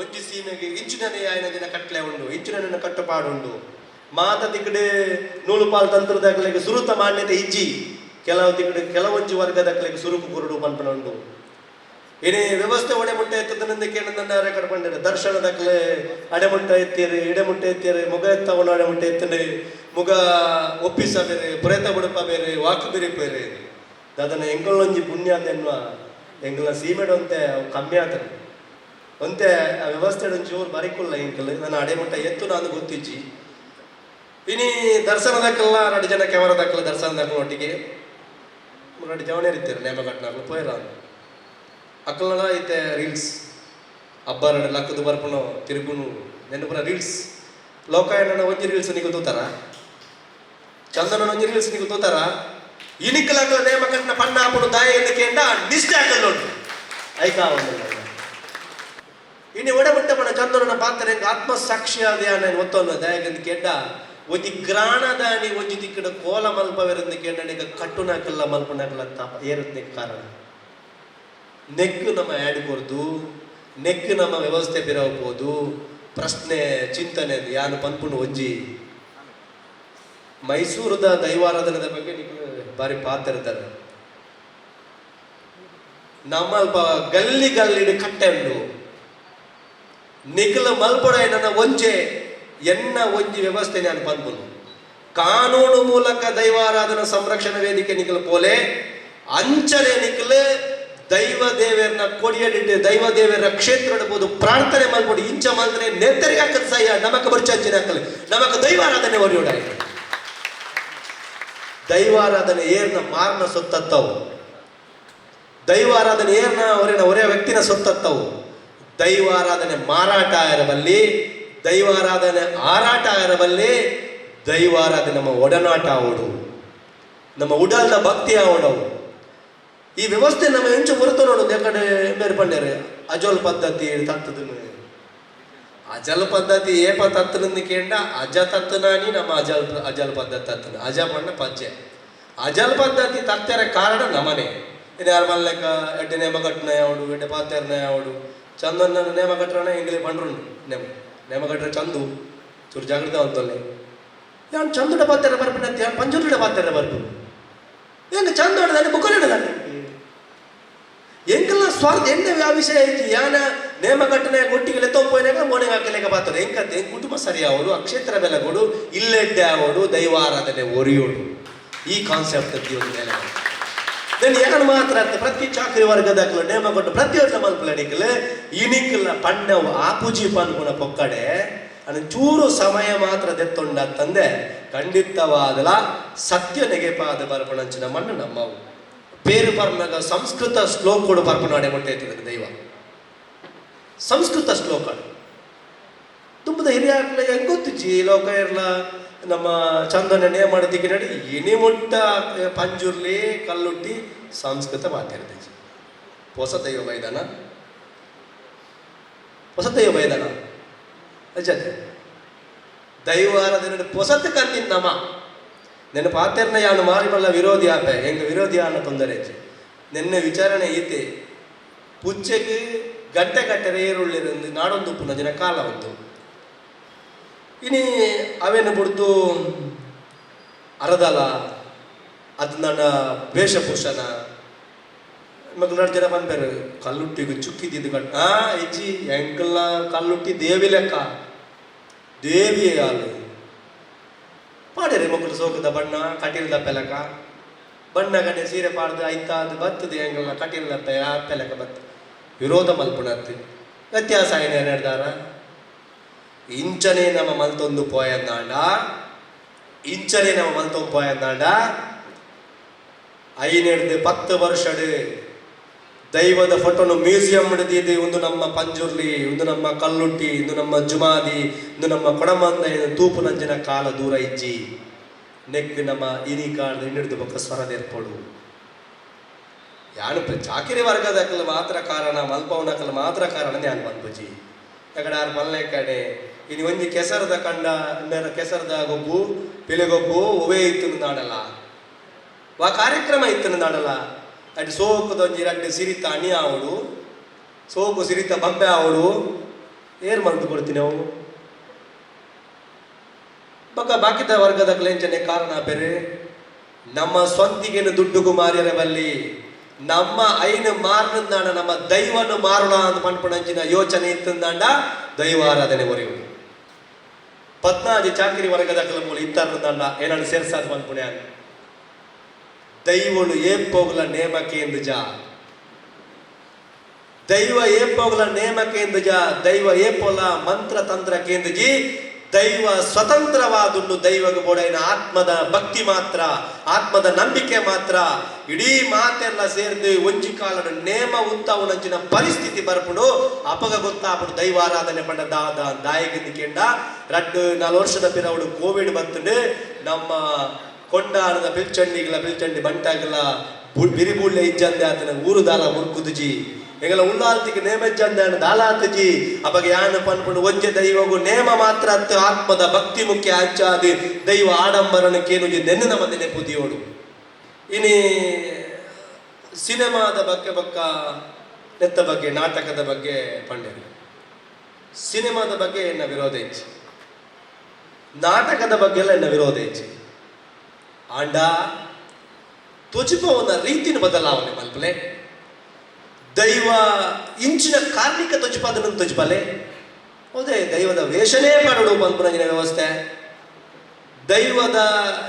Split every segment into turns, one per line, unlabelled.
ಒಂಜಿ ಸೀಮೆಗೆ ಆಯ್ನ ದಿನ ಕಟ್ಲೆ ಉಂಡು ಇಂಚಿನ ಕಟ್ಟುಪಾಡು ಉಂಡು. ಮಾತ ತಿಕ್ಕಡೆ ನೂಲು ಪಾಲ್ ತಂತ್ರದಾಗಲಿಗೆ ಸುರುತ ಮಾನ್ಯತೆ ಇಜ್ಜಿ. ಕೆಲವು ತಿಕ್ಕಡೆ, ಕೆಲವೊಂಜಿ ವರ್ಗದಾಗಲಿಗೆ ಸುರುಕು ಕುರುಡು ಪನ್ಪನ ಉಂಡು. ಏನೇ ವ್ಯವಸ್ಥೆ ಒಡೆಮುಟ್ಟ ಎತ್ತದನಿಂದ ಕೇಳದಂಡ ರೆಕಾರ್ಡ್ ದರ್ಶನದಕ್ಕೆ ಅಡೆ ಅಡೆಮುಟ್ಟ ಎತ್ತೀರಿ ಇಡೆಮುಟ್ಟ ಎತ್ತೀರಿ, ಮುಗ ಎತ್ತವನು ಅಡೆಮುಟ್ಟ ಎತ್ತನೆ ಮುಗ ಒಪ್ಪಿಸ ಬೇರೆ ಪ್ರೇತ ಬುಡಪ ಬೇರೆ ವಾಕು ಬೇರೆ ಬೇರೆ ಅದನ್ನ ಎಂಗಳೊಂಜಿ ಪುಣ್ಯ ಅಂತ ಎಂಗಳ ಸೀಮೆಡ್ ಅಂತೆ ಅವು ಕಮ್ಮಿ ಆತನೆ ಒಂತೆ ಆ ವ್ಯವಸ್ಥೆ ಒಂಚೂರು ಬರಿಕುಲ್ಲ ಎಂಕಲ್ ನಾನು ಅಡೆಮಟ್ಟ ಎತ್ತು ನಾನು ಗೊತ್ತಿಜ್ಜಿ. ಇನಿ ದರ್ಶನದಕ್ಕೆಲ್ಲ ಎರಡು ಜನ ಕೆಮರದಕ್ಕೆಲ್ಲ ದರ್ಶನದಕ್ಕೆ ಒಟ್ಟಿಗೆ. ಎರಡು ಜವನೇ ಇರ್ತೀರ ನೇಮ ಕಟ್ನಾಕಲು ಪೋಯ್ರ ಅಕ್ಕಲ ಐತೆ ರೀಲ್ಸ್. ಹಬ್ಬ ಎರಡು ಲಕ್ಕದ ಬರ್ಪುನು ತಿರುಗುನು ನೆನಪುರ ರೀಲ್ಸ್. ಲೋಕಾಯಣ ಒಂಜಿ ರೀಲ್ಸ್ ನಿಗೂ ತೂತಾರ ಚಂದನ ಒಂಜಿ ರೀಲ್ಸ್ ನಿಗೂ ತೂತಾರ ಇನಿಕ್ಕಲಾಗ ನೇಮ ಕಟ್ಟಿನ ಪಣ್ಣ ಹಾಕೊಂಡು ದಾಯ ಎನ್ನಕ್ಕೆ ಎಂಡ ನಿಷ್ಠೆ ಐಕಾ ಒಂದು ಇನ್ನು ಒಡಬಿಟ್ಟ ಮನ ಚಂದ್ರನ ಪಾತ್ರ ಆತ್ಮ ಸಾಕ್ಷಿ ಆದ ನಾನು ಒತ್ತೊಂದು ದಯಗಂದು ಕೆಡ್ಡ ಒಂಜಿ ಗ್ರಾಣದಾನಿ ಒಂಜಿ ತಿಕ್ಕಡ ಕೋಲ ಮಲ್ಪವೆರಂದು ಕೆಂಡನಿಗ ಕಟ್ಟುನಾಕಲ್ಲ ಮಲ್ಪನಾಕಲ್ಲ ತಾಪ ಏರುತ್ತೆ ಕಾರಣ. ನೆಕ್ ನಮ್ಮ ಆಡ್ಕೊರ್ದು ನೆಕ್ ನಮ್ಮ ವ್ಯವಸ್ಥೆ ಬಿರಬಹುದು ಪ್ರಶ್ನೆ, ಚಿಂತನೆ ಯಾನು ಪನ್ಪುಂಡು ಒಂಜಿ ಮೈಸೂರದ ದೈವಾರಾಧನದ ಬಗ್ಗೆ ನೀವು ಬಾರಿ ಇರ್ತಾರೆ ನಮ್ಮ ಗಲ್ಲಿ ಗಲ್ಲಿಡು ಕಟ್ಟೆ ಉಂಡು ನಿಖಲ ಮಲ್ಪಡ ನನ್ನ ಒಂಜೆ ಎನ್ನ ಒಂಜಿ ವ್ಯವಸ್ಥೆ ನಾನು ಪನ್ಪುನು ಕಾನೂನು ಮೂಲಕ ದೈವಾರಾಧನ ಸಂರಕ್ಷಣಾ ವೇದಿಕೆ ನಿಖಲ ಪೋಲೆ, ಅಂಚನೆ ನಿಖಲ ದೈವ ದೇವರನ್ನ ಕೊಡಿಯಡಿಟ್ಟು, ದೈವ ದೇವರ ಕ್ಷೇತ್ರ ಇಡ್ಬೋದು, ಪ್ರಾರ್ಥನೆ ಮಾಡ್ಬೋದು, ಇಂಚ ಮಾಡಿದ್ರೆ ನೆತ್ತರಿಗೆ ಹಾಕದ ಸಹ್ಯ, ನಮಕ ಬರ್ಚಂಚಿನ ಹಾಕಲಿ. ನಮಕ ದೈವಾರಾಧನೆ ಒರಿಯೋಡಾಯಿ ದೈವಾರಾಧನೆ ಏರ್ನ ಮಾರ್ನ ಸೊತ್ತತ್ತವು. ದೈವಾರಾಧನೆ ಏರ್ನ ಅವರಿನ ಒರೆಯ ವ್ಯಕ್ತಿನ ಸೊತ್ತತ್ತವು. ದೈವಾರಾಧನೆ ಮಾರಾಟ ಇರಬಲ್ಲಿ, ದೈವಾರಾಧನೆ ಆರಾಟ ಇರಬಲ್ಲಿ, ದೈವಾರಾಧನೆ ನಮ್ಮ ಒಡನಾಟ ಅವಡು ನಮ್ಮ ಉಡಲ್ದ ಭಕ್ತಿ ಅವಡವು ಈ ವ್ಯವಸ್ಥೆ ನಮ್ಮ ಹೆಂಚು ಹೊರತು ನೋಡು ಯಾಕಡೆ ಬೇರೆ ಪಂಡ್ಯಾರೆ. ಅಜೋಲ್ ಪದ್ಧತಿ ತತ್ತದ ಅಜಲ್ ಪದ್ಧತಿ ಏಪ ತತ್ತನಂದು ಕೇಂಡ, ಅಜ ತತ್ತನಾನಿ ನಮ್ಮ ಅಜಲ್ ಅಜಲ್ ಪದ್ಧತಿ ತತ್ತನ. ಅಜ ಪಂಡ ಪಜ್ಜೆ. ಅಜಲ್ ಪದ್ಧತಿ ತತ್ತರ ಕಾರಣ ನಮನೆ ಇದು ಯಾರ ಮಲ್ಲಕ್ಕ ಎಡ್ಡೆ ನೇಮ ಕಟ್ಟನ ಯಾವಡು ಎಡ್ಡೆ ಪಾತ್ಯರ್ನ ಯಾವಡು ಚಂದನ್ನ ನೇಮ ಕಟ್ಟಣ ಇಂಗ್ಲಿ ಪಂಡ್ರು ನೇಮ. ಕಟ್ಟರೆ ಚಂದು. ಚೂರು ಜಾಗೃತ ಅಂತಲ್ಲಿ ಯಾನ್ ಚಂದುಡ ಪಾತ್ಯಾರ ಅಂತ ಯಾನ್ ಪಂಜುರುಡ ಪಾತ್ಯಾರ ಬರ್ಪು ಏನು ಚಂದ ಹೊಡೆದಾನೆ. ಬುಕ್ಕಲಿಡದಾನೆ ಎಂಕಲ್ಲ ಸ್ವಾರ್ಥ, ಎಣ್ಣೆ ಯಾವ ವಿಷಯ ಐತಿ. ಯಾನ ನೇಮ ಘಟನೆ ಗುಟ್ಟಿಗೆ ತೊಂಪೋಯ್ನಾಗ ಮೋನೆ ಹಾಕಲೇಕ ಬಾತಾರೆ ಎಂಕಂತೆ ಹೆಂಗ್ ಕುಟುಂಬ ಸರಿ ಅವರು ಅಕ್ಷೇತ್ರ ಬೆಲಗೋಡು, ಇಲ್ಲೆಡ್ಡೆ ಅವಡು ದೈವಾರಾಧನೆ ಒರಿಯೋಡು. ಈ ಕಾನ್ಸೆಪ್ಟ್ ಒಂದು ಮೇಲೆ. నేను ఏమని మాత్రం ప్రతి చాకరి వర్గదకులు నేమ కొట్టు ప్రతి ఒక్క మలుపులు అడిగలు ఇనికల పండవు ಆಪೂಜಿ ಪನ್ಪುನ ಪೊಕ್ಕಡೆ ಅನ್ನ ಚೂರು ಸಮಯ ಮಾತ್ರ ದೆತ್ತೊಂಡ ತಂದೆ ಖಂಡಿತವಾದಲ ಸತ್ಯ ನೆಗೆಪಾದ ಬರ್ಪಣಂಚಿನ ಮಣ್ಣು ನಮ್ಮವು పేరు పర్మగ సంస్కృత శ్లోకుడు పర్పనాడే ಮುಟ್ಟೈತಿದ್ರು ದೈವ ಸಂಸ್ಕೃತ ಶ್ಲೋಕಗಳು ತುಂಬದ ಹಿರಿಯಾಗ್ಲ ಹೆಂಗ್ ಗೊತ್ತಿಜ್ಜಿ ಲೋಕ ಇರ್ಲ ನಮ್ಮ ಚಂದನ ನೇ ಮಾಡಿದ್ದಕ್ಕೆ ನಡಿ ಇನಿ ಮುಟ್ಟ ಪಂಜುರ್ಲಿ ಕಲ್ಲುಟ್ಟಿ ಸಂಸ್ಕೃತ ಮಾತಾಡ್ತೀವಿ ಹೊಸ ದೈವ ಮೈದಾನ. ಹೊಸ ದೈವ ಮೈದಾನ ಅಜ್ಜತೆ ದೈವಾರಾಧನೆ ಪೊಸತ್ ಕಂದಿನ ನಮ. ನೆನ ಪಾತೆರ್ನ ಯಾನು ಮಾರಿ ಮಲ್ಲ ವಿರೋಧಿ ಆಪೆ ಹೆಂಗ ವಿರೋಧಿ ಅನ್ನ ತೊಂದರೆ ನಿನ್ನೆ ವಿಚಾರಣೆ ಐತೆ. ಪುಚ್ಚೆಗೆ ಗಂಟೆ ಗಂಟೆ ಏರುಳ್ಳಿರಂದು ನಾಡೊಂದು ಪುನಃ ದಿನ ಕಾಲ ಒಂದು. ಇನಿ ಅವೇನು ಬಿಡ್ತು ಅರದಲ ಅದು ನನ್ನ ವೇಷಭೂಷಣ. ಮಗ ಜನ ಬಂದ್ಬೇರು ಕಲ್ಲುಟ್ಟಿಗೆ ಚುಕ್ಕಿದ್ದು ಗಂಟ ಆ ಇಜ್ಜಿ ಎಂಕಲ್ಲ ಕಲ್ಲುಟ್ಟಿ ದೇವಿ ಲೆಕ್ಕ. ದೇವಿ ಅಲ್ಲ ಪಾಡಿರಿ ಮಕ್ಕಳು ಸೋಕದ ಬಣ್ಣ ಕಟೀಲ್ದ ಪೆಲಕ ಬಣ್ಣ ಕಡೆ ಸೀರೆ ಪಾಡ್ದು, ಐತಾದ್ ಬತ್ತದು ಹೆಂಗಲ್ಲ ಕಟೀಲ್ದ ಪೆ ಆ ಪೆಲಕ ಬತ್ತ. ವಿರೋಧ ಮಲ್ಪುಣತ್ತು. ವ್ಯತ್ಯಾಸ ಏನೇನು ನಡೆದಾರ ಇಂಚನೆ ನಮ್ಮ ಮಲ್ತೊಂದು ಪೋಯಂದಾಂಡ ಇಂಚನೆ ನಮ್ಮ ಮಲ್ತೊಂದು ಪೋಯಂದಾಂಡ ಐನೆಡ್ದು ಪತ್ತು ವರ್ಷಡ್ ದೈವದ ಫೋಟೋನು ಮ್ಯೂಸಿಯಂ ಹಿಡಿದಿದೆ. ಒಂದು ನಮ್ಮ ಪಂಜುರ್ಲಿ ಒಂದು ನಮ್ಮ ಕಲ್ಲುಟ್ಟಿ ಒಂದು ನಮ್ಮ ಜುಮಾದಿ ಒಂದು ನಮ್ಮ ಕೊಡಮಂದ ತೂಪು ನಂಜನ ಕಾಲ ದೂರ ಇಜ್ಜಿ. ನೆಕ್ ನಮ್ಮ ಇನಿ ಕಾಲದ ಹಿಡಿದು ಬೊಕ್ಕ ಸ್ವರದೇರ್ಪಡು ಯಾನು ಚಾಕಿರಿ ವರ್ಗದಕ್ಕಲು ಮಾತ್ರ ಕಾರಣ ಮಲ್ಪವನಕ್ಕಲು ಮಾತ್ರ ಕಾರಣ ನ್ಯಾನ್ ಬಂದ್ಬುಜಿ ಯಾಕಡೆ ಮಲ್ಲೆ ಕಡೆ ಇನ್ನು ಒಂಜಿ ಕೆಸರದ ಕಂಡ ಕೆಸರದ ಗೊಬ್ಬು, ಪಿಲೆಗೊಬ್ಬು ಒವೇ ಇತ್ತು ನಾಡಲ್ಲ. ವಾ ಕಾರ್ಯಕ್ರಮ ಇತ್ತು ನಾಡಲ್ಲ. ಅಡ್ ಸೋಕುದೊಂಜಿ ರಡ್ಡು ಸಿರಿತ ಅಣಿ ಆವಡು ಸೋಕು ಸಿರಿತ ಬಂಬೆ ಆವಡು ಏರ್ ಮಂದು ಕೊಡ್ತೀನಿ ಅವು ಬೊಕ್ಕ ಬಾಕಿದ ವರ್ಗದ ಕ್ಲೇಂಚನೆ ಕಾರಣ ಬೇರೆ. ನಮ್ಮ ಸ್ವಂತಿಗೆನು ದುಡ್ಡುಗು ಕುಮಾರಿಯರ ಬಲ್ಲಿ. ನಮ್ಮ ಐನು ಮಾರ್ನಂದಾಂಡ ನಮ್ಮ ದೈವನು ಮಾರೋಣ ಅಂತ ಮಾಡ್ಕೊಂಡಂಚಿನ ಯೋಚನೆ ಇತ್ತಂದಾಂಡ ದೈವಾರಾಧನೆ ಒರೆಯುವುದು ಪದ್ನಾಜಿ ಚಾಕರಿ ವರ್ಗದ ಮೂಲ ಇತ್ತಾರಂದಾಂಡ ಏನಾದ್ರು ಸೇರ್ಸಾದ ಪನ್ಪುಣೆ ದೈವಳು ಏಪ್ಪೋಗುಲ ನೇಮಕ್ಕೆ ಎಂದು ಜಾ. ದೈವ ಏಪೋಗಲ ನೇಮಕೇಂದು ಜ. ದೈವ ಏಪೋಲ ಮಂತ್ರ ತಂತ್ರ ಕೇಂದ್ರಜಿ ದೈವ ಸ್ವತಂತ್ರವಾದುಂಡು ದೈವಗ ಬೋಡೈನ ಆತ್ಮದ ಭಕ್ತಿ ಮಾತ್ರ, ಆತ್ಮದ ನಂಬಿಕೆ ಮಾತ್ರ. ಇಡೀ ಮಾತೆಲ್ಲ ಸೇರ್ದು ಒಂಜಿ ಕಾಲದ ನೇಮ ಉತ್ತವನಂಚಿನ ಪರಿಸ್ಥಿತಿ ಬರ್ಪುಡು, ಅಪಗ ಗೊತ್ತಾಪುಡು ದೈವಾರಾಧನೆ ಪಂಡ ದಾದ ದಾಯಗಿಂದ ಕೇಂಡ. ರಡ್ಡು ನಾಲ್ಕು ವರ್ಷದ ಪಿರವಡು ಕೋವಿಡ್ ಬಂತುಂಡು, ನಮ್ಮ ಕೊಂಡಾರದ ಪಿಲ್ಚಂಡಿಗಳ ಪಿಲ್ಚಂಡಿ ಬಂಟಾಗಲ ಬಿರಿಬುಳ್ಳೆ ಇಜ್ಜಂದೆ ಆತನ ಊರು ದಾಲ ಮುರ್ಕುದುಜಿ. ಎಂಗಲ ಉಳ್ಳಾಲ್ತಿಗೆ ನೇಮಜ್ಜಂದೆ ದಾಲಾತಜಿ ಅಪಗೆ ಯಾನ ಪನ್ಪುಂಡು, ಒಂಜೆ ದೈವಗು ನೇಮ ಮಾತ್ರ ಅತ್ತ ಆತ್ಮದ ಭಕ್ತಿ ಮುಖ್ಯ ಅಂಚಾದಿ ದೈವ ಆಡಂಬರನ ಕೇನುಜಿ ನೆನ್ನ ಮಂದಿ ನೆಪುದಿಯೋಡು ಇನಿ ಸಿನಿಮಾದ ಬಗ್ಗೆ ಬಕ್ಕ ನೆತ್ತ ಬಗ್ಗೆ, ನಾಟಕದ ಬಗ್ಗೆ ಪಂಡೆ ಸಿನಿಮಾದ ಬಗ್ಗೆ ಎನ್ನ ವಿರೋಧ ಇಚ್ಚಿ? ನಾಟಕದ ಬಗ್ಗೆ ಎಲ್ಲ ವಿರೋಧ ಹೆಚ್ಚಿ. ಆಂಡ ತುಜಿಪವನ ರೀತಿನ ಬದಲಾವಣೆ ಮಲ್ಪಲೆ ದೈವ ಇಂಚಿನ ಕಾರ್ಮಿಕ ತ್ವಚಿಪಾದನ ತ್ವಚಿಪಲೆ. ಹೌದೇ, ದೈವದ ವೇಷನೇ ಮಾಡೋಡು ಪಂಪುರಂಜನ ವ್ಯವಸ್ಥೆ. ದೈವದ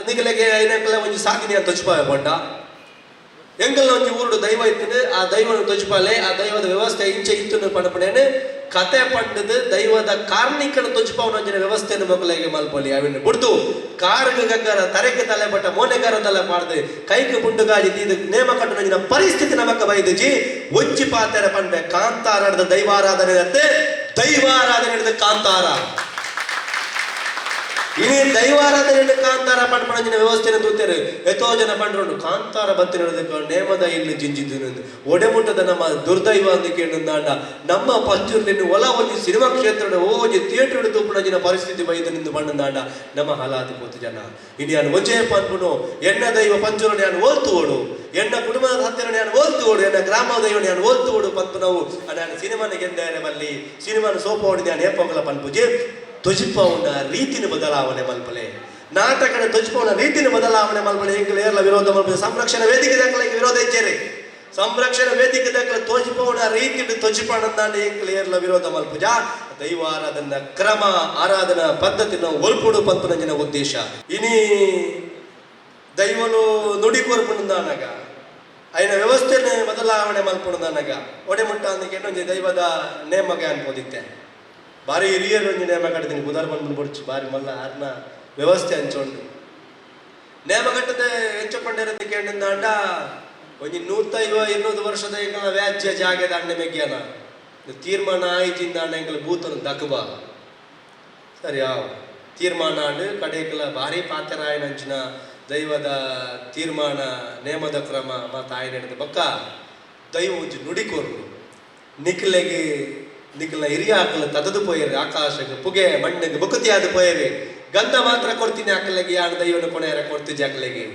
ನಿಗಲೆಗೆ ಏನಕ್ಕೆಲ್ಲ ಒಂದು ಸಾಕಿನ ಅಂತ ತುಜಿಪಾವೆ ಪಂಡ ಎಂಗಲ್ ಒಂಜಿ ಊರುಡು ದೈವ ಇತ್ತು ಆ ದೈವನ ತ್ವಚಿಪಾಲೆ, ಆ ದೈವದ ವ್ಯವಸ್ಥೆ ಇಂಚೆ ಇತ್ತು ಪಂಡಪಡೇನು ಕತೆ ಪಂಡದು ದೈವದ ಕಾರ್ಮಿಕನ ತುಜಿಪವನಂಜಿನ ವ್ಯವಸ್ಥೆಯನ್ನು ಮಕ್ಕಳಿಗೆ ಮಲ್ಪೊಲಿ ಅವಿನ ಬಿಡ್ದು ಕಾರ್ಗ ಗಗ್ಗರ ತರೆಗೆ ತಲೆ ಬಟ್ಟ ಮೋನೆಗಾರ ತಲೆ ಪಾಡ್ದು, ಕೈಗೆ ಪುಂಡುಗಾಜಿ ತೀದು ನೇಮ ಕಟ್ಟುನಂಜಿನ ಪರಿಸ್ಥಿತಿ ನಮಕ ಬೈದುಜಿ. ಒಂಜಿ ಪಾತೆರ ಪಂಡೆ ಕಾಂತಾರಾಡದ ದೈವಾರಾಧನೆ ಅತ್ತೆ ದೈವಾರಾಧನೆ ಕಾಂತಾರ. ಇನಿ ದೈವಾರಾಧನೆ ಕಾಂತಾರ ಪಂಡಿನ ವ್ಯವಸ್ಥೆನ ತೂತಾರೆ ಎತೋ ಜನ ಪಂಡ್ರು ಕಾಂತಾರ ಬತ್ತಿನ ನೇಮದ ಇಲ್ಲಿ ಜಿಂಜಿದ್ದು ಒಡೆಮುಟ್ಟದ ನಮ್ಮ ದುರ್ದೈವ ಅಂತ ಕೇಳಿದಾಂಡ ನಮ್ಮ ಪಶ್ಚಿಮ ಒಲ ಒಂಜಿ ಸಿನಿಮಾ ಕ್ಷೇತ್ರ ಓಜಿ ಥಿಯೇಟರ್ ತೂಪುನಂಜಿನ ಪರಿಸ್ಥಿತಿ ಬೈದು ನಿಂದು ಬಂಡಂದಾಂಡ ನಮ್ಮ ಹಲಾತಿ ಕೂತು ಜನ. ಇಡೀ ನಾನು ಒಂಜೇ ಪಂಪುನು ಎಣ್ಣ ದೈವ ಪಂಚೂರ ನಾನು ಓದ್ತುವಳು ಎಣ್ಣ ಕುಟುಂಬದ ಹತ್ತಿರ ನಾನು ಓದ್ತುವಳು ಎಣ್ಣ ಗ್ರಾಮ ದೈವ ನಾನು ಓದ್ತುವಳು ಓಡು ಪಂಪು ನಾವು. ನಾನು ಸಿನಿಮಾನ ಗೆಂದರೆ ಬಲ್ಲಿ ಸಿನಿಮಾನ ಸೋಪ ಓಡಿ ನಾನು ಏಪೋಗಲ ತ್ವಜಿಪವನ ರೀತಿನ ಬದಲಾವಣೆ ಮಲ್ಪಲೆ. ನಾಟಕದ ತ್ವಜಿಪವನ ರೀತಿನ ಬದಲಾವಣೆ ಮಲ್ಪಲೆ. ಎಂಕಲು ಏರ್ಲ ವಿರೋಧ ಮಲ್ಪಲೆ. ಸಂರಕ್ಷಣಾ ವೇದಿಕೆ ದಾಖಲೆ ವಿರೋಧ ಇಚ್ಚೇರಿ ಸಂರಕ್ಷಣಾ ವೇದಿಕೆ ದಾಖಲೆ ತ್ವಜಿಪವನ ರೀತಿ ತ್ವಜಿಪಣಂದಾಂಡ ಎಂಕಲು ಏರ್ಲ ವಿರೋಧ ಮಲ್ಪುಜ. ದೈವಾರಾಧನ ಕ್ರಮ, ಆರಾಧನಾ ಪದ್ಧತಿ ಒಲ್ಪುಡು ಪಂಪನಂಜನ ಉದ್ದೇಶ. ಇನಿ ದೈವನು ನುಡಿ ಕೋರ್ಪುಂದಾನಗ ಐನ ವ್ಯವಸ್ಥೆನೆ ಬದಲಾವಣೆ ಮಲ್ಪುಂದಾನಗ ಒಡೆಮುಟ್ಟ ಅಂದಕ್ಕೆ ದೈವದ ನೇಮಗ ಅನ್ಬೋದಿತ್ತೆ. ಬಾರಿ ಹಿರಿಯರು ಒಂದು ನೇಮ ಕಟ್ಟಿದ್ದೀನಿ ಬುಧವಾರ ಬಂದು ಬುಡ್ಚಿ. ಬಾರಿ ಮಲ್ಲ ಆರ್ನ ವ್ಯವಸ್ಥೆ ಹಂಚೊಂಡು ನೇಮ ಕಟ್ಟದೆ ಹೆಚ್ಚು ಪಂಡಿರತ್ತೆ ಕೇಳಿಂದ ಅಂಡ ಒಂಜಿ ನೂತೈವ ಇನ್ನೂರು ವರ್ಷದ ಎಂಕಲ ವ್ಯಾಜ್ಯ ಜಾಗದ ಅಣ್ಣ ಮೆಗ್ಯಾನ ತೀರ್ಮಾನ ಆಯ್ತಿಂದ ಅಣ್ಣ ಎಂಕಲ ಭೂತನ ದಕಬ. ಸರಿ ಯಾವ ತೀರ್ಮಾನ ಅಂಡು ಕಡೆಗಲ ಭಾರಿ ಪಾತ್ರರಾಯಣ ಅಂಚಿನ ದೈವದ ತೀರ್ಮಾನ, ನೇಮದ ಕ್ರಮ, ಮತ್ತು ಆಯ್ನ ಹಿಡಿದ ಬಕ್ಕ. ದೈವ ಒಂಜಿ ನುಡಿಕೋರು ನಿಖಲೆಗೆ ನಿಖಲ ಹಿರಿಯ ಆಕಲ ತದದು ಪೋಯರು ಆಕಾಶಕ್ಕೆ ಪುಗೆ, ಮಣ್ಣಿಗೆ ಬುಕುತಿಯಾದ ಪೋಯರಿ ಗಂಧ ಮಾತ್ರ ಕೊಡ್ತೀನಿ ಆಕಲಿಗೆ ಯಾರು ದೈವನ ಕೊನೆಯರ ಕೊಡ್ತಿದ್ದೆ ಆಕಲಿಗೆ.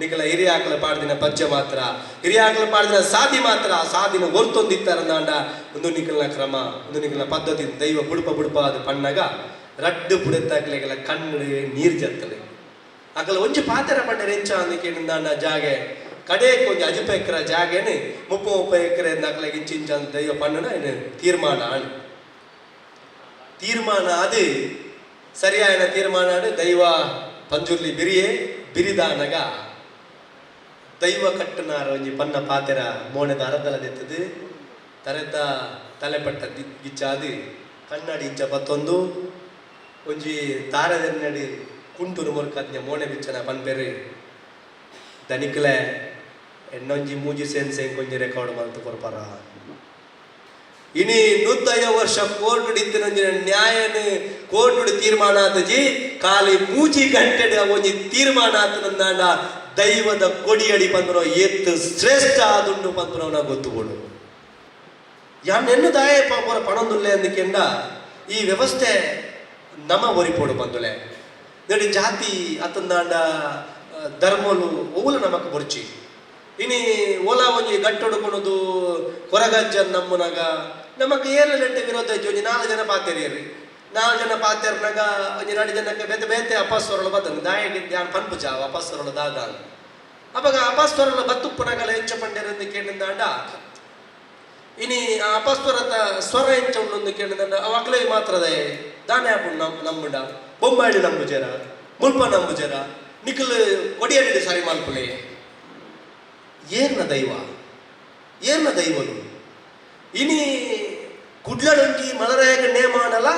ನಿಖಲ ಹಿರಿಯ ಆಕಲ ಪಾಡ್ದಿನ ಪದ್ಯ ಮಾತ್ರ, ಹಿರಿಯ ಆಕಲ ಪಾಡ್ದಿನ ಸಾದಿ ಮಾತ್ರ ಆ ಸಾದಿನ ಒರ್ತೊಂದಿತ್ತಾರಂದಾಂಡ ಒಂದು ನಿಖಲ್ನ ಕ್ರಮ, ಒಂದು ನಿಖಲ್ನ ಪದ್ಧತಿ, ದೈವ ಬುಡುಪ ಬುಡುಪ ಅದು ಪಣ್ಣಗ, ರಡ್ಡು ಪುಡೆತ್ತಾಕಲೆಗೆಲ್ಲ ಕಣ್ಣು ನೀರು ಜತ್ತಲೆ. ಅಕಲ ಒಂಜಿ ಪಾತ್ರ ಪಂಡ ರೆಂಚ ಅಂದ ಜಾಗೆ. ಕಡೆಗೆ ಒಂಜಿ ಅಜಿಪ ಎಕರೆ ಜಾಗೆನೆ ಮುಪ್ಪ ಮುಪ್ಪ ಎಕರೆ ನಕಲೆಗೆ ಇಂಚು ಇಂಚು ಅಂತ ದೈವ ಪಣ್ಣನ ಏನು ತೀರ್ಮಾನ ಆಣ್. ತೀರ್ಮಾನ ಸರಿಯಾದ ತೀರ್ಮಾನ ಆಡು ದೈವ ಪಂಜುರ್ಲಿ ಬಿರಿಯೆ, ಬಿರಿದಾನಗ. ದೈವ ಕಟ್ಟನಾರ ಒಂಜಿ ಪನ್ನ ಪಾತೆರ ಮೋಣದ ಅರದಲ ದೆತ್ತದು ತರೆತ ತಲೆಪಟ್ಟ ದಿ- ಗಿಚ್ಚಾದು, ಕನ್ನಡಿ ಇಂಚ ಬತ್ತೊಂದು, ಒಂಜಿ ತಾರದೆನ್ನಡಿ ಕುಂಟುರು ಮುರ್ಕದ್ನ ಮೋಣೆ ಬಿಚ್ಚನ ಪನ್ಪೆರು. ದನಿಕ್ಲೆ ಎನ್ನೊಂಜಿ ಮೂಜಿ ಸೇನ್ ಸೇನ್ ಕೊಂಜಿ ರೆಕಾರ್ಡ್ ಮಂತು ಕೊರ್ಪರ. ಇನಿ ನೂತೈವ ವರ್ಷ ಕೋರ್ಟ್ ಇತ್ತಿನಂಜಿನ ನ್ಯಾಯನ ಕೋರ್ಟ್ ತೀರ್ಮಾನ ಆತಜಿ ಖಾಲಿ ಮೂಜಿ ಗಂಟೆಡ ಒಂಜಿ ತೀರ್ಮಾನ ಆತನಂದಾಂಡ ದೈವದ ಕೊಡಿಯಡಿ ಪಂದ್ರೋ ಎತ್ತು ಶ್ರೇಷ್ಠ ಆದುಂಡು ಪಂದ್ರೋ ನಾ ಯಾನ್ ಎನ್ನು ದಾಯ ಪಾಪರ ಪಣಂದುಲ್ಲೆ ಅಂದಿಕೆಂಡ ಈ ವ್ಯವಸ್ಥೆ ನಮ ಒರಿಪೋಡು ಬಂದುಲೆ. ನಡಿ ಜಾತಿ ಅತ್ತಂದಾಂಡ ಆ, ಧರ್ಮಲು ಓಲ ನಮಕ್ ಬೊರ್ಚಿ. ಇನಿ ಗಟ್ಟೊಡು ಕೊಣದು ಕೊರಗಜ್ಜ ನಮ್ಮುನಗ. ನಮಕ್ ಏರಲೆಂಟೆ ವಿರೋಧ ಇಜ್ಜಿ ಒಂಜಿ ನಾಲ್ಕು ಜನ ಪಾತೆರಿಯರಿ ನಾಲ್ಕು ಜನ ಪಾತೆರ್ನಾಗ ಒಂಜಿ ಎರಡು ಜನಕ್ಕೆ ಬೇತೆ ಬೇತೆ ಅಪಸ್ವರಳು ಬದನು ದಾಯಿ ಧ್ಯಾನ ಪನ್ಪುಜ ಅಪಸ್ವರಳು ದಾದ ಅವಾಗ ಅಪಸ್ವರಳ ಬತ್ತುಪ್ಪುನಗಲ ಹೆಂಚ ಪಂಡ್ಯರಂದು ಕೇಳಿಂದಾಂಡ ಇನಿ ಆ ಅಪಸ್ವರದ ಸ್ವರ ಎಂಚ ಉಂಡು ಕೇಳಿದಂಡ ಅವ ಅಕ್ಲೇ ಮಾತ್ರದೇ. ದಾನೆ ಆಪುಂಡು ನಮ್ ನಂಬುಂಡ ಬೊಂಬಾಡಿ ನಂಬುಜರ ಮುಲ್ಪ ನಂಬುಜರ ನಿಖಲ್ ಒಡಿಯಡಿ ಸಾರಿ ಮಲ್ಪುಲೆ. ಏರ್ನ ದೈವ, ಏರ್ನ ದೈವನು. ಇನಿ ಕುಡ್ಲಡೊಂಜಿ ಮಲರಾಯಗ ನೇಮಾಡಲ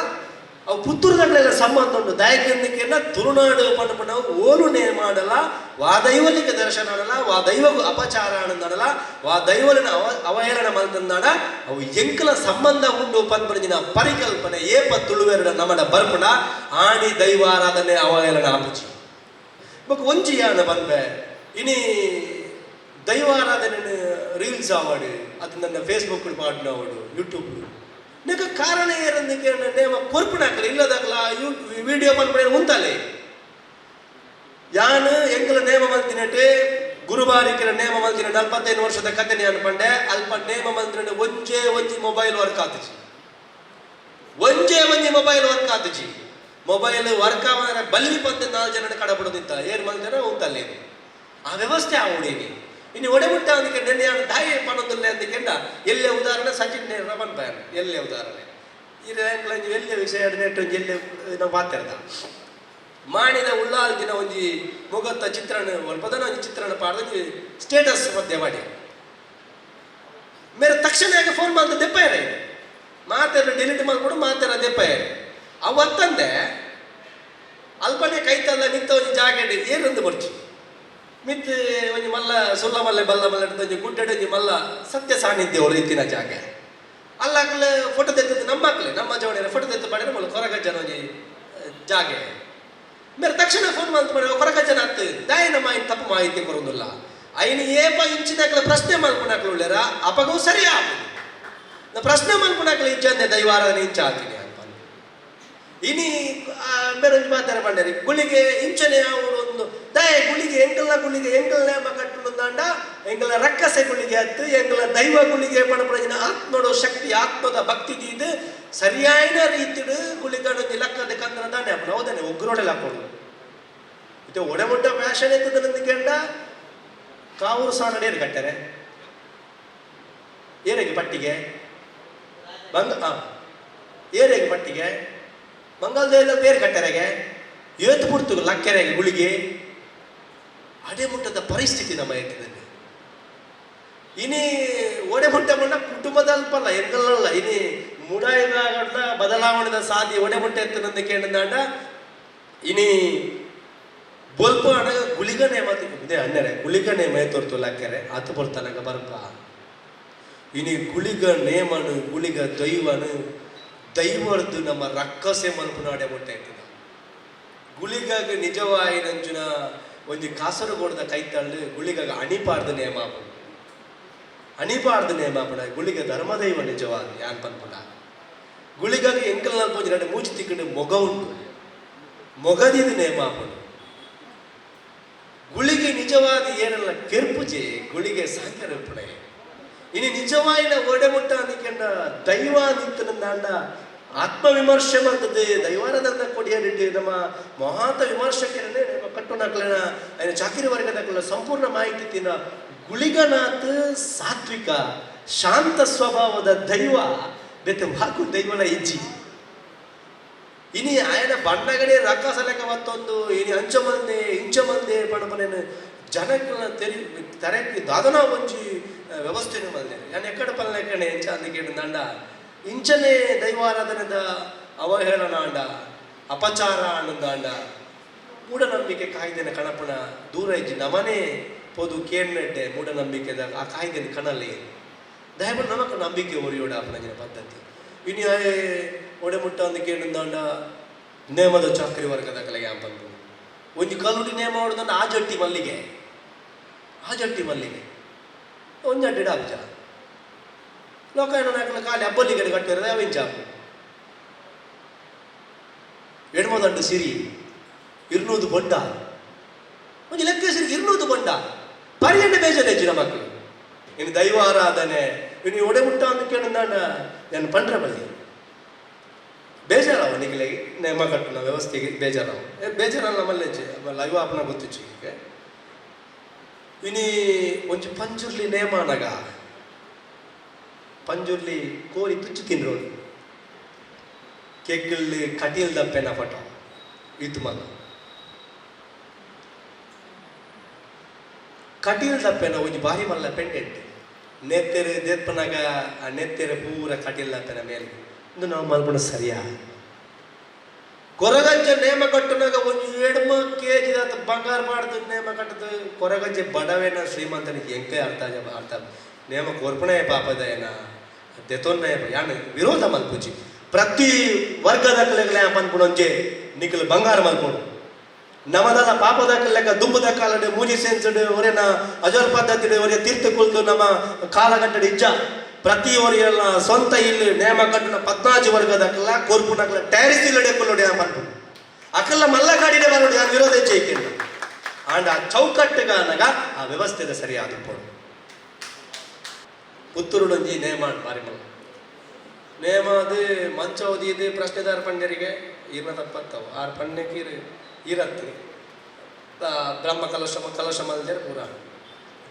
ಅವು ಪುತ್ತೂರುಗಡ್ಲೆಲ್ಲ ಸಂಬಂಧ ಉಂಟು ದಾಯಕಂದಿಕೆಲ್ಲ ತುಳುನಾಡು ಪಂಡ ಪಂಡ ಓಲು ನೇಮಾಡಲ, ವಾ ದೈವಲಿಗೆ ದರ್ಶನ ಆಡಲ, ವಾ ದೈವ ಅಪಚಾರ ಆನಂದಡಲ ವಾ ದೈವಲಿನ ಅವ, ಅವಹೇಳನ ಮಲ್ತಂದಾಡ ಅವು ಎಂಕಲ ಸಂಬಂಧ ಉಂಡು ಪಂದ್ಪಡಿನ ಪರಿಕಲ್ಪನೆ, ಏಪ ತುಳುವೆರಡ ನಮಡ ಬರ್ಪಣ, ಆಣಿ ದೈವಾರಾಧನೆ ಅವಹೇಳನ ಆಪುಜಿ ಬಕ್ ಒಂಜಿ ಬಂದೆ ಇನಿ ದೈವಾರಾಧನೆ ರೀಲ್ಸ್ ಆವಾಡು ಅದು ನನ್ನ ಫೇಸ್ಬುಕ್ ಮಾಡಿ ಅವಳು ಯೂಟ್ಯೂಬ್ ನಿಗ ಕಾರಣ ಏನಂದಕ್ಕೆ ನೇಮ ಕೊರ್ಪುನಾಕಲ ಇಲ್ಲದಾಗಲ ಯೂ ವಿಡಿಯೋ ಬಂದ್ಬಿಡ ಮುಂತಾಲೆ. ಯಾನು ಎಂಕಲ ನೇಮ ಮಂತಿನಟೆ ಗುರುಬಾರಿಕರ ನೇಮ ಮಂತ್ರಿ ನಲ್ವತ್ತೈದು ವರ್ಷದ ಕತೆ ನಾನು ಪಂಡೆ ಅಲ್ಪ ನೇಮ ಮಂತ್ರಿ ಒಂಜೇ ಒಂಜಿ ಮೊಬೈಲ್ ವರ್ಕ್ ಆತಜಿ ಒಂಜೇ ಒಂಜಿ ಮೊಬೈಲ್ ವರ್ಕ್ ಆತಜಿ ಮೊಬೈಲ್ ವರ್ಕ್ ಆವಾಗ ಬಲ್ಲಿ ಬಂದ ನಾಲ್ಕು ಜನ ಕಡಬಿಡೋದಿತ್ತ ಏನ್ ಮಂತ್ರಿ ಉಂತಲ್ಲೇನು. ಆ ವ್ಯವಸ್ಥೆ ಆವಡೇನಿ ಇನ್ನು ಒಡೆಮುಟ್ಟ ಅದಕ್ಕೆ എന്നെയാണ് ಅವನು ದಾಯಿ ಪಣದಿಲ್ಲ എല്ലാ ಎಲ್ಲೇ ಉದಾಹರಣೆ? ಸಚಿನ್ പയർ എല്ലാ ಉದಾಹರಣೆ? ಈ ರ್ಯಾಂಕ್ಲ ಎಲ್ಲೇ ವಿಷಯ ನೆಟ್ಟು ಎಲ್ಲೇ ನಾವು ಮಾತಾಡ್ದ? ಮಾಡಿದ ಉಳ್ಳಾಲ್ ದಿನ ಒಂಜಿ ಮುಗತ್ತ ಚಿತ್ರಣ ಪದನ ಒಂಜಿ ಚಿತ್ರಣ ಪಾಡ್ದು ಸ್ಟೇಟಸ್ ಮಧ್ಯೆ ಮಾಡಿ. ಮೇರೆ ತಕ್ಷಣ ಫೋನ್ ಮಾಡಿದ ದೆಪ್ಪಾಯರೆ ಮಾತಾಡ ಡಿಲೀಟ್ ಕೂಡ ಮಾತಾಡ ದೆಪ್ಪಾಯರೆ ಅವತ್ತಂದೆ ಅಲ್ಪನೆ ಕೈತಲ್ಲ ನಿಂತ ಒಂದು ಜಾಗ ಏನಂದು ಬರ್ಚಿ? ಮಿತ್ ಒಂಜಿ ಮಲ್ಲ ಸುಲ್ಲ ಮಲ್ಲೆ, ಬಲ್ಲ ಮಲ್ಲ ಒಂಜಿ ಗುಡ್ಡಡೆ ಒಂಜಿ ಮಲ್ಲ, ಸತ್ಯ ಸಾನ್ನಿಧ್ಯ ಅವಳು ಇತ್ತಿನ ಜಾಗ. ಅಲ್ಲ ಅಕ್ಲೆ ಫೋಟೋ ತೆತ್ತದ್ದು ನಮ್ಮ ಅಕ್ಲೆ ನಮ್ಮ ಜವಣಿ ಫೋಟೋ ತೆತ್ತು ಮಾಡಿದ್ರೆ ಮಲ್ಲ ಕೊರಗಜ್ಜನ ಒಂಜಿ ಜಾಗೆ. ಮೇರೆ ತಕ್ಷಣ ಫೋನ್ ಮಾಡ್ತು ಮಾಡಿ ಕೊರಗಜ್ಜನ ಹತ್ತು ದಾಯ ನಮ್ಮ ಆಯ್ತು ತಪ್ಪು ಮಾಹಿತಿ ಬರೋದಿಲ್ಲ ಐನ ಏಪ ಇಂಚಿನಾಕಲ ಪ್ರಶ್ನೆ ಮಾಡ್ಕೊಂಡಾಕ್ಲು ಉಳ್ಳೇರ ಅಪಗವು ಸರಿ ಆಗುದು ನಾ ಪ್ರಶ್ನೆ ಇಂಚ ಅಂದೆ ದೈವಾರಾಧನೆ ಇಂಚ ಹಾಕಿನಿ ಇನಿ ಬೇರೆ ಮಾತಾರೆ ಬಂಡರಿ ಗುಳಿಗೆ ಇಂಚನೆ ಅವರು ಒಂದು ದಯ, ಗುಳಿಗೆ ಎಂಕಲ್ನ ಗುಳಿಗೆ ಎಂಕಲ್ ನೇಮ ಕಟ್ಟು ದಾಂಡ ಎಂಕಲ ರಕ್ಕಸೆ ಗುಳಿಗೆ ಹತ್ತು ಎಂಕಲ ದೈವ ಗುಳಿಗೆ ಪಣಪಡಿನ ಆತ್ಮನೋ ಶಕ್ತಿ, ಆತ್ಮದ ಭಕ್ತಿ ಇದು. ಸರಿಯಾದ ರೀತಿಡು ಗುಳಿಗಡೊಂದು ಲೆಕ್ಕದ ಕಂದ್ರ ದಾನೆ. ಅಪ್ಪನ ಹೌದಾನೆ ಒಗ್ರೋಡೆ ಹಾಕೊಂಡು ಇದು ಒಡೆಮುಟ್ಟ ಫ್ಯಾಷನ್ ಎತ್ತದ ಕೆಂಡ ಕಾವೂರು ಸಾನಡೇರು ಕಟ್ಟರೆ. ಏನಾಗಿ ಪಟ್ಟಿಗೆ? ಬಂದು, ಆ ಏನಾಗಿ ಪಟ್ಟಿಗೆ? ಮಂಗಲದೇವ ಬೇರೆ ಕಟ್ಟರೆಗೆ ಏತು ಬಿಡ್ತು ಲಕ್ಕೆರೆಗೆ ಗುಳಿಗೆ ಅಡೆಮುಟ್ಟದ ಪರಿಸ್ಥಿತಿ ನಮ್ಮ ಏಕದಲ್ಲಿ. ಇನಿ ಒಡೆಮುಟ್ಟ ಮಣ್ಣ ಕುಟುಂಬದಲ್ಪಲ್ಲ ಎಂದಲ್ಲ ಇನಿ ಮುಡಾಯದ ಬದಲಾವಣೆದ ಸಾಧಿ ಒಡೆಮುಟ್ಟ ಎತ್ತನಂದ ಕೇಳಿದಾಂಡ ಇನಿ ಬೊಲ್ಪ ಹಣ ಗುಳಿಗನೆ ಮತ್ತೆ ಇದೆ ಅನ್ನರೆ ಗುಳಿಗನೆ ಮೇ ತೋರ್ತು ಲಕ್ಕರೆ ಹತ್ತು ಬರ್ತಾನಗ ಬರ್ಪ ಇನಿ ಗುಳಿಗ ನೇಮನು, ಗುಳಿಗ ದೈವನು ದೈವರ್ದು ನಮ್ಮ ರಕ್ಕಸೆ ಮಲ್ಪನಾಡೆ ಮೊಟ್ಟೆ ಆಯ್ತದ ಗುಳಿಗಾಗ ನಿಜವಾಯಿ ನಂಜುನ ಒಂದು ಕಾಸರಗೋಡದ ಕೈತಳ್ಳು ಗುಳಿಗಾಗ ಅಣಿಪಾರ್ದು ನೇಮ. ಅಣಿಪಾರ್ದು ನೇಮ ಆಪುಂಡ ಗುಳಿಗ ಧರ್ಮದೈವ ನಿಜವಾದ ಯಾನ್ ಪನ್ಪುಂಡ ಗುಳಿಗಾಗ ಎಂಕಲ್ ನಲ್ಪೊಂಜಿ ನಡೆ ಮೂಚಿ ತಿಕ್ಕಂಡು ಮೊಗ ಉಂಟು. ಮೊಗದಿದ ನೇಮ ಗುಳಿಗೆ ನಿಜವಾದ ಏನಲ್ಲ ಕೆರ್ಪುಜೆ ಗುಳಿಗೆ ಸಾಂಕರಪುಡೆ ఇని నిజమైన ದೈವ దైవానితన నాన్న ಆತ್ಮ ವಿಮರ್ಶೆ ಮಾಡ್ತದೆ ದೈವಾನದ ಕೊಡಿಯಲ್ಲಿ ನಮ್ಮ ಮಹಾಂತ ವಿಮರ್ಶಕರನ್ನೇ ಕಟ್ಟುನಕ್ಲನ ಅಯ್ಯ ಚಾಕಿರಿ ವರ್ಗದಕ್ಲ ಸಂಪೂರ್ಣ ಮಾಹಿತಿ ತಿನ್ನ ಗುಳಿಗನಾಥ್ ಸಾತ್ವಿಕ ಶಾಂತ ಸ್ವಭಾವದ ದೈವ ಬೆತ್ತ ವಾಕು ದೈವನ ಹೆಜ್ಜಿ ಇನಿ ಆಯನ ಬಣ್ಣಗಳೇ ರಕ್ಕ ಸಲಕ ಮತ್ತೊಂದು ಇನಿ ಅಂಚ ಮಂದೆ ಇಂಚ ಮಂದೆ ಪಣಪನೇನು ಜನಕ್ಕನ್ನ ತೆರಿ ತೆರಕ್ಕೆ ದಾದನ ಒಂಜಿ ವ್ಯವಸ್ಥೆ ಮಲ್ಲೆ ನಾನು ಎಕ್ಕಡ ಪಲ್ಲೆಕ್ಕಣೆ ಎಂಚ ಅಂದಿಕೆ ದಂಡ ಇಂಚನೆ ದೈವಾರಾಧನೆದ ಅವಹೇಳನ ಅಂಡ ಅಪಚಾರ ಅನ್ನೊಂದಾಂಡ ಮೂಢನಂಬಿಕೆ ಕಾಯ್ದೆನ ಕಣಪಣ ದೂರ ಇಜ್ಜಿ ನಮನೆ ಪೋದು ಕೇರ್ನೆಡ್ಡೆ ಮೂಢನಂಬಿಕೆದ ಆ ಕಾಯ್ದೆನ ಕಣಲಿ ದಯವಿಟ್ಟು ನಮಕ ನಂಬಿಕೆ ಒರಿಯೋಡ ಅಪ್ಪನ ಪದ್ಧತಿ. ಇನ್ನು ಒಡೆ ಮುಟ್ಟ ಒಂದು ಕೇಳಿದಾಂಡ ನೇಮದ ಚಾಕ್ರಿ ವರ್ಗದ ಕಲೆಗೆ ಬಂದು ಒಂದು ಕಲ್ಲುಡಿ ನೇಮ ಹೊಡೆದ ಆ ಜಟ್ಟಿ ಮಲ್ಲಿಗೆ. ಆ ಜಟ್ಟಿ ಮಲ್ಲಿಗೆ ಒಂಜಡ್ಡಿ ಡಾಬ್ಜ ಲೋಕಾಯಣ ನಾಯಕನ ಕಾಲಿ ಅಬ್ಬಲ್ಲಿ ಗಡಿ ಕಟ್ಟಿರೋದು ಅವೆಂಚಾಪು ಎಡ್ಮದಂಡು ಸಿರಿ ಇರ್ನೂದು ಬೊಂಡ ಒಂದು ಲೆಕ್ಕ ಸಿರಿ ಇರ್ನೂದು ಬೊಂಡ ಬೇಜಾರು ಹೆಚ್ಚಿನ ಮಕ್ಕಳು ಇನ್ನು ದೈವಾರಾಧನೆ ಇನ್ನು ಒಡೆ ಮುಟ್ಟ ಅಂತ ಕೇಳಿದಾಂಡ ನಾನು ಪಂಡ್ರ ಬಲ್ಲಿ ಬೇಜಾರವ ನಿಖಲೆ ನೇಮ ಕಟ್ಟಿನ ವ್ಯವಸ್ಥೆಗೆ ಬೇಜಾರವ. ಬೇಜಾರಲ್ಲ ನಮ್ಮಲ್ಲಿ, ಲೈವ್ ಆಪನ ಗೊತ್ತಿಚ್ಚು ಈಗ ಪಂಜುರ್ಲಿ ನೇಮ ಅನಗ ಪಂಜುರ್ಲಿ ಕೋರಿ ತುಚ್ಚು ತಿಂದ್ರು ಕೆಗ್ಗಲ್ಲಿ ಕಟಿಲ್ ದಪ್ಪೆನ ಪಟ ಇತ್ತು ಮಗ ಕಟೀಲ್ ದಪ್ಪೆನ ಒಂಜಿ ಬಾರಿ ಮಲ್ಲ ಪೆಂಡೆಂಟ್ ನೆತ್ತೆರೆ ದೆಪ್ಪನಾಗ ಆ ನೆತ್ತೆರೆ ಪೂರ ಕಟೀಲ್ ದಪ್ಪೆನ ಮೇಲೆ ಇದು ನಾವು ಮಲ್ಪಣ ಸರಿಯಾ? ಕೊರಗಜ್ಜ ನೇಮ ಕಟ್ಟುನಾಗ ಒಂದು ಎಡ್ಮ ಕೆ ಜಿ ಅದ ಬಂಗಾರ ಮಾಡ್ದು ನೇಮ ಕಟ್ಟದು ಕೊರಗಜ್ಜೆ ಬಡವೇನ ಶ್ರೀಮಂತನಿಗೆ ಎಂಕೆ ಅರ್ಥ ಜ- ಅರ್ಥ ನೇಮ ಕೊರ್ಪಣೆ ಪಾಪದಯನ ದೆತೊನ್ನ ಯಾನ ವಿರೋಧ ಮಲ್ಪುಜಿ ಪ್ರತಿ ವರ್ಗದ ಕಲೆಗಳೇ ಮನ್ಪುಣೊಂಜೆ ನಿಖಲ್ ಬಂಗಾರ ಮಲ್ಪುಣು ನಮದಲ ಪಾಪದ ಲೆಕ್ಕ ದುಂಬದ ಕಾಲಡೆ ಮೂಜಿ ಸೆನ್ಸಡ್ ಒರೆನ ಅಜರ್ ಪದ್ಧತಿ ಒರೆ ತೀರ್ಥ ಕುಲ್ದು ನಮ್ಮ ಕಾಲಗಟ್ಟಡ ಇಜ್ಜ ಪ್ರತಿ ಒರೆಯಲ್ಲ ಸ್ವಂತ ಇಲ್ಲಿ ನೇಮಕಟ್ಟಿನ ಪದ್ನಾಜು ವರ್ಗದ ಕಲ್ಲ ಕೋರ್ಪು ನಕಲ ಟ್ಯಾರಿಸ್ ಇಲ್ಲಡೆ ಕೊಲ್ಲೋಡಿ ಮಲ್ಪು ಅಕಲ್ಲ ಮಲ್ಲ ಗಾಡಿಡೆ ಬರೋಡಿ ನಾನು ವಿರೋಧ ಜೈಕೆಂಡು ಆಂಡ ಆ ಚೌಕಟ್ಟುಗಾನಗ ಆ ವ್ಯವಸ್ಥೆದ ಸರಿಯಾದ ಪೋಡು ಪುತ್ತೂರುಡೊಂಜಿ ನೇಮ ಬಾರಿ ನೇಮ ಅದು ಮಂಚ ಇದೆ ಪ್ರಶ್ನೆದಾರ ಪಂಡ್ಯರಿಗೆ ಇರ್ನ ತಪ್ಪತ್ತವು ಆರ್ ಪಂಡ್ಯಕ್ಕೆ ಇರತ್ತೆ ಬ್ರಹ್ಮ ಕಲಶ ಕಲಶ ಮಲ್ಜರ್ ಪೂರ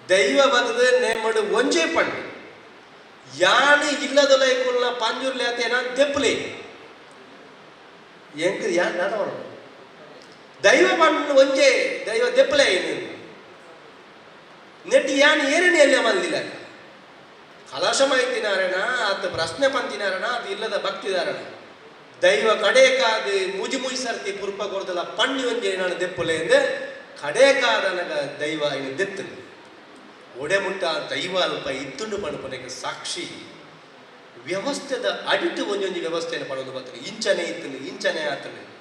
ದೈವ ಬದದು ನೇಮಡು ಒಂಜೇ ಪಂಡು ಯಾನು ಇಲ್ಲದ ಲೈಕುಲ್ನ ಪಂಜುರ್ಲಿ ಅತೇನ ದೆಪ್ಪಲಿ ಎಂಕ್ ಯಾನ್ ನಡವರು ದೈವ ಪಂಡು ಒಂಜೇ ದೈವ ದೆಪ್ಪಲೆ ನೆಟ್ಟಿ ಯಾನ್ ಏನೇನು ಎಲ್ಲ ಮಲ್ದಿಲ್ಲ ಕಲಶಮೈತಿನಾರಣ ಅದು ಪ್ರಶ್ನೆ ಪಂತಿನಾರಣ ಅದು ಇಲ್ಲದ ಭಕ್ತಿದಾರಣ ದೈವ ಕಡೇಕಾದು ಮುಜಿ ಮುಜಿ ಸರ್ತಿ ಪುರ್ಪ ಕೊಡ್ದಲ್ಲ ಪಣ್ಣಿ ಒಂಜೆ ನಾನು ದೆಪ್ಪಲೆ ಎಂದೆ ಕಡೇಕಾದನಗ ದೈವ ಇನ್ನು ದೆತ್ತನು ಒಡೆ ಮುಟ್ಟ ದೈವ ಅಲ್ಪ ಇತ್ತುಂಡು ಪಣಪನೆಗೆ ಸಾಕ್ಷಿ. ವ್ಯವಸ್ಥೆದ ಅಡಿಟು ಒಂದೊಂದು ವ್ಯವಸ್ಥೆಯನ್ನು ಪಡೋದು ಬರ್ತದೆ ಇಂಚನೆ ಇತ್ತು ಇಂಚನೆ ಆತನು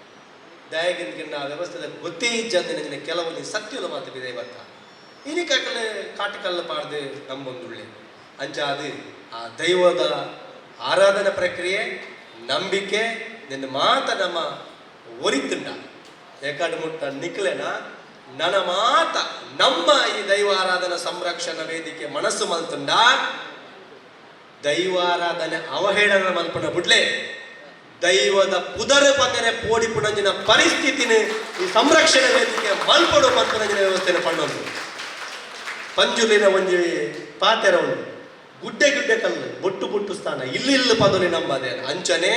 ದಯಗಿಂದ ಆ ವ್ಯವಸ್ಥೆದ ಗೊತ್ತೇ ಇಜ್ಜಂದಿನ ಕೆಲವೊಂದು ಸತ್ಯದ ಮಾತು ಇದೆ ಇವತ್ತ. ಇನಿ ಕಕ್ಕಲೆ ಕಾಟಕಲ್ಲ ಪಾಡ್ದು ನಮ್ಮೊಂದುಳ್ಳೆ. ಅಂಚಾದು ಆ ದೈವದ ಆರಾಧನಾ ಪ್ರಕ್ರಿಯೆ, ನಂಬಿಕೆ, ನಿನ್ನ ಮಾತ ನಮ್ಮ ಒರಿತುಂಡ. ಏಕಾಡು ಮುಟ್ಟ ನಿಕ್ಲೆನ ನನ್ನ ಮಾತ, ನಮ್ಮ ಈ ದೈವಾರಾಧನ ಸಂರಕ್ಷಣ ವೇದಿಕೆ ಮನಸ್ಸು ಮಲ್ತುಂಡ ದೈವಾರಾಧನೆ ಅವಹೇಳನ ಮಲ್ಪನ ಬಿಡ್ಲೆ. ದೈವದ ಪುದರ ಪಕ್ಕನೆ ಪೋಡಿ ಪುಣಂಜಿನ ಪರಿಸ್ಥಿತಿನ ಈ ಸಂರಕ್ಷಣ ವೇದಿಕೆ ಮಲ್ಪಡು ಮಲ್ಪನಂಜಿನ ವ್ಯವಸ್ಥೆನ ಪಣ್ಣೊಂದು. ಪಂಜುಲಿನ ಒಂಜಿ ಪಾತೆರ ಉಂಟು. ಗುಡ್ಡೆ ಗುಡ್ಡೆ ಕಲ್ಲು, ಬೊಟ್ಟು ಬೊಟ್ಟು ಸ್ಥಾನ. ಇಲ್ಲಿ ಪದಲಿ ನಂಬದೆ. ಅಂಚನೆ,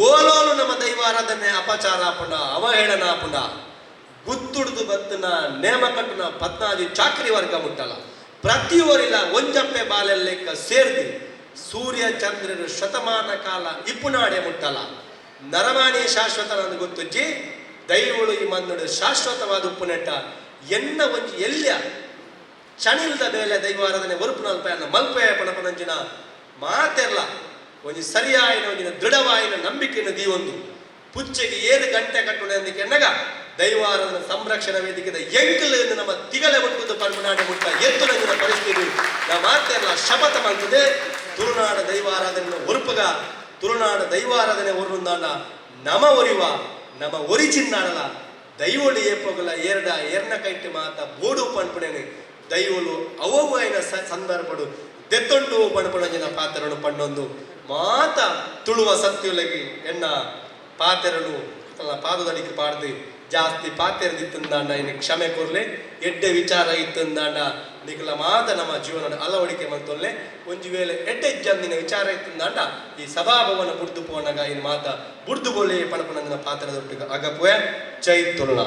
ಓಲೋಲು ನಮ್ಮ ದೈವಾರಾಧನೆ ಅಪಚಾರ ಪುಂಡ, ಅವಹೇಳನ ಆಪುಂಡ ಗುತ್ತುಡ್ದು ಬತ್ತನ ನೇಮ ಕಟ್ಟುನ ಚಾಕರಿ ವರ್ಗ ಮುಟ್ಟಲ್ಲ. ಪ್ರತಿಯೊರಿಲ್ಲ ಒಂಜಪ್ಪೆ ಬಾಲೆಲ್ ಲೆಕ್ಕ ಸೇರ್ದಿ. ಸೂರ್ಯ ಚಂದ್ರರು ಶತಮಾನ ಕಾಲ ಇಪ್ಪುನಾಡೆ ಮುಟ್ಟಲ್ಲ. ನರಮಾಣಿ ಶಾಶ್ವತ ನನಗೆ ಗೊತ್ತುಜ್ಜಿ, ದೈವಳು ಈ ಮಂದಡು ಶಾಶ್ವತವಾದ ಉಪ್ಪುನೆಟ್ಟ. ಎನ್ನ ಒಂಜಿ ಎಲ್ಯ? ಚಣಿಲ್ದ ಬೇಲೆ ದೈವಾರಾಧನೆ ಒರುಪು ನಲ್ಪೆಯನ್ನ ಮಲ್ಪೆ ಪಣಪನಂಜಿನ ಮಾತೆರ್ಲ. ಒಂಜಿ ಸರಿಯಾಯಿನ ಒಂಜಿನ ದೃಢವಾಯಿನ ನಂಬಿಕೆಯನ್ನು ದೀವೊಂದು. ಪುಚ್ಚೆಗೆ ಏನು ಗಂಟೆ ಕಟ್ಟುಣ ಅಂದಿಕೆ ಎನ್ನಗ? ದೈವಾರನ ಸಂರಕ್ಷಣಾ ವೇದಿಕೆದ ಎಂಕಲೆಯನ್ನು ನಮ್ಮ ತಿಗಲೆ ಮುಟ್ಟುವುದು ಪರ್ಮನಾಡ ಮುಟ್ಟ ಎತ್ತು ನಂಗಿನ ಪರಿಸ್ಥಿತಿ. ನಾ ಮಾತೆಲ್ಲ ಶಪಥ ಮಾಡ್ತದೆ. ತುಳುನಾಡ ದೈವಾರಾಧನೆ ಹೊರಪುಗ ತುಳುನಾಡ ದೈವಾರಾಧನೆ ಒರುಂದಾಂಡ ನಮ ಒರಿವ, ನಮ ಒರಿ ಚಿನ್ನಾಡಲ. ದೈವೊಳಿ ಏಪಗಲ ಎರಡ ಎರಡ ಕೈಟ್ ಮಾತ, ಬೋಡು ಪಣ್ಪಣೆನೆ. ದೈವಳು ಅವವು ಸ, ಸಂದರ್ಭಡು, ದೆತ್ತೊಂಡು ಪಣಪಣಂಜಿನ ಪಾತ್ರನು ಪಣ್ಣೊಂದು. ಮಾತ ತುಳುವ ಸತ್ಯುಲಗಿ ಎನ್ನ ಪಾತೆರಳು ಪಾದದಡಿಕೆ ಪಾಡ್ದು. ಜಾಸ್ತಿ ಪಾತೆರದಿತ್ತಂದಾಂಡ ಇನ್ನು ಕ್ಷಮೆ ಕೊರ್ಲೆ ಎಡ್ಡೆ ವಿಚಾರ ಇತ್ತಂದಾಂಡ ನಿಖಲ ಮಾತ ನಮ್ಮ ಜೀವನ ಅಳವಡಿಕೆ ಮಂತೊಲ್ಲೆ ಒಂಜಿ ವೇಳೆ ಎಡ್ಡೆ ಜಂದಿನ ವಿಚಾರ ಇತ್ತಂದಾಂಡ ಈ ಸಭಾಭವನ ಬುಡ್ದು ಪೋನಗ ಇನ್ ಮಾತ ಬುಡ್ದು ಬೋಲೆ ಪಣಪಣಂದಿನ ಪಾತ್ರದೊಟ್ಟಿಗೆ ಅಗಪುವೆ. ತುಳುನಾ